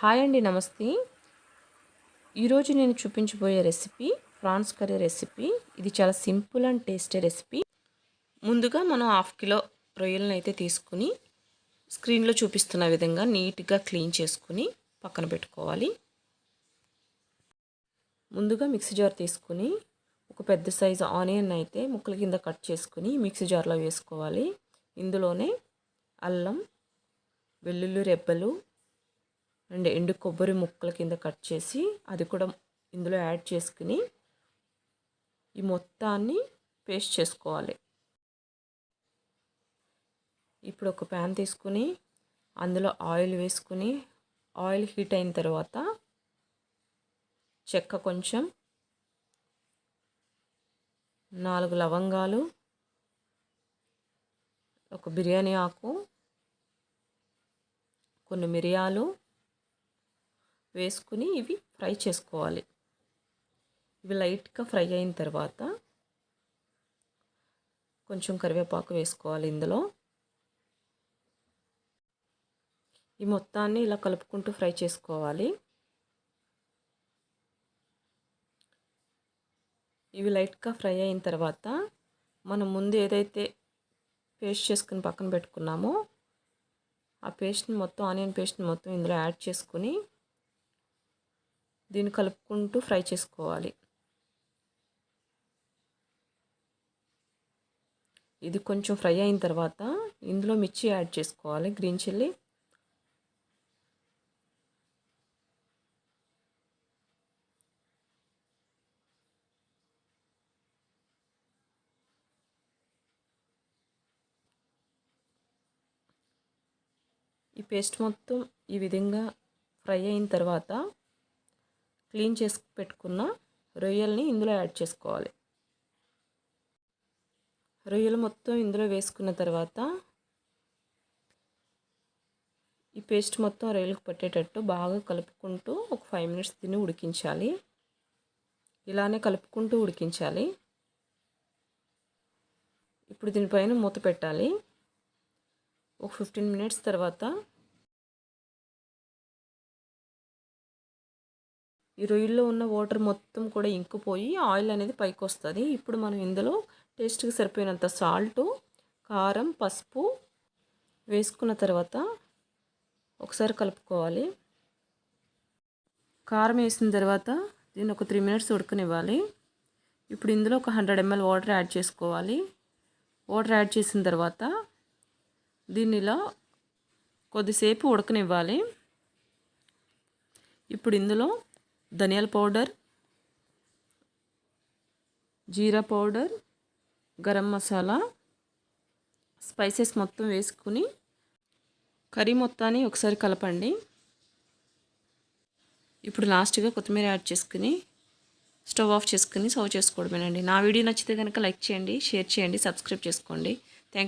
Hi అండి నమస్తే. ఈరోజు నేను చూపించబోయే రెసిపీ ప్రాన్స్ కర్రీ రెసిపీ. ఇది చాలా సింపుల్ అండ్ టేస్టీ రెసిపీ. ముందుగా మనం హాఫ్ కిలో రొయ్యలను అయితే తీసుకుని స్క్రీన్లో చూపిస్తున్న విధంగా నీట్గా క్లీన్ చేసుకుని పక్కన పెట్టుకోవాలి. ముందుగా మిక్సీ జార్ తీసుకుని ఒక పెద్ద సైజు ఆనియన్ అయితే ముక్కల కింద కట్ చేసుకుని మిక్సీ జార్లో వేసుకోవాలి. ఇందులోనే అల్లం వెల్లుల్లి రెబ్బలు అండ్ ఎండు కొబ్బరి ముక్కల కింద కట్ చేసి అది కూడా ఇందులో యాడ్ చేసుకుని ఈ మొత్తాన్ని పేస్ట్ చేసుకోవాలి. ఇప్పుడు ఒక ప్యాన్ తీసుకుని అందులో ఆయిల్ వేసుకుని ఆయిల్ హీట్ అయిన తర్వాత చెక్క కొంచెం నాలుగు లవంగాలు ఒక బిర్యానీ ఆకు కొన్ని మిరియాలు వేసుకుని ఇవి ఫ్రై చేసుకోవాలి. ఇవి లైట్గా ఫ్రై అయిన తర్వాత కొంచెం కరివేపాకు వేసుకోవాలి ఇందులో. ఈ మొత్తాన్ని ఇలా కలుపుకుంటూ ఫ్రై చేసుకోవాలి. ఇవి లైట్గా ఫ్రై అయిన తర్వాత మనం ముందు ఏదైతే పేస్ట్ చేసుకుని పక్కన పెట్టుకున్నామో ఆ పేస్ట్ని మొత్తం ఆనియన్ పేస్ట్ని మొత్తం ఇందులో యాడ్ చేసుకుని దీన్ని కలుపుకుంటూ ఫ్రై చేసుకోవాలి. ఇది కొంచెం ఫ్రై అయిన తర్వాత ఇందులో మిర్చి యాడ్ చేసుకోవాలి గ్రీన్ చిల్లీ. ఈ పేస్ట్ మొత్తం ఈ విధంగా ఫ్రై అయిన తర్వాత క్లీన్ చేసి పెట్టుకున్న రొయ్యల్ని ఇందులో యాడ్ చేసుకోవాలి. రొయ్యలు మొత్తం ఇందులో వేసుకున్న తర్వాత ఈ పేస్ట్ మొత్తం రొయ్యలకు పట్టేటట్టు బాగా కలుపుకుంటూ ఒక ఫైవ్ మినిట్స్ తిని ఉడికించాలి. ఇలానే కలుపుకుంటూ ఉడికించాలి. ఇప్పుడు దీనిపైన మూత పెట్టాలి. ఒక ఫిఫ్టీన్ మినిట్స్ తర్వాత ఈ రొయ్యల్లో ఉన్న వాటర్ మొత్తం కూడా ఇంకిపోయి ఆయిల్ అనేది పైకి వస్తుంది ఇప్పుడు మనం ఇందులో టేస్ట్కి సరిపోయినంత సాల్టు కారం పసుపు వేసుకున్న తర్వాత ఒకసారి కలుపుకోవాలి. కారం వేసిన తర్వాత దీన్ని ఒక త్రీ మినిట్స్ ఉడకనివ్వాలి. ఇప్పుడు ఇందులో ఒక హండ్రెడ్ ఎంఎల్ వాటర్ యాడ్ చేసుకోవాలి. వాటర్ యాడ్ చేసిన తర్వాత దీన్ని ఇలా కొద్దిసేపు ఉడకనివ్వాలి. ఇప్పుడు ఇందులో ధనియాల పౌడర్ జీరా పౌడర్ గరం మసాలా స్పైసెస్ మొత్తం వేసుకుని కర్రీ మొత్తాన్ని ఒకసారి కలపండి. ఇప్పుడు లాస్ట్గా కొత్తిమీర యాడ్ చేసుకుని స్టవ్ ఆఫ్ చేసుకుని సర్వ్ చేసుకోవడమేనండి. నా వీడియో నచ్చితే కనుక లైక్ చేయండి షేర్ చేయండి సబ్స్క్రైబ్ చేసుకోండి.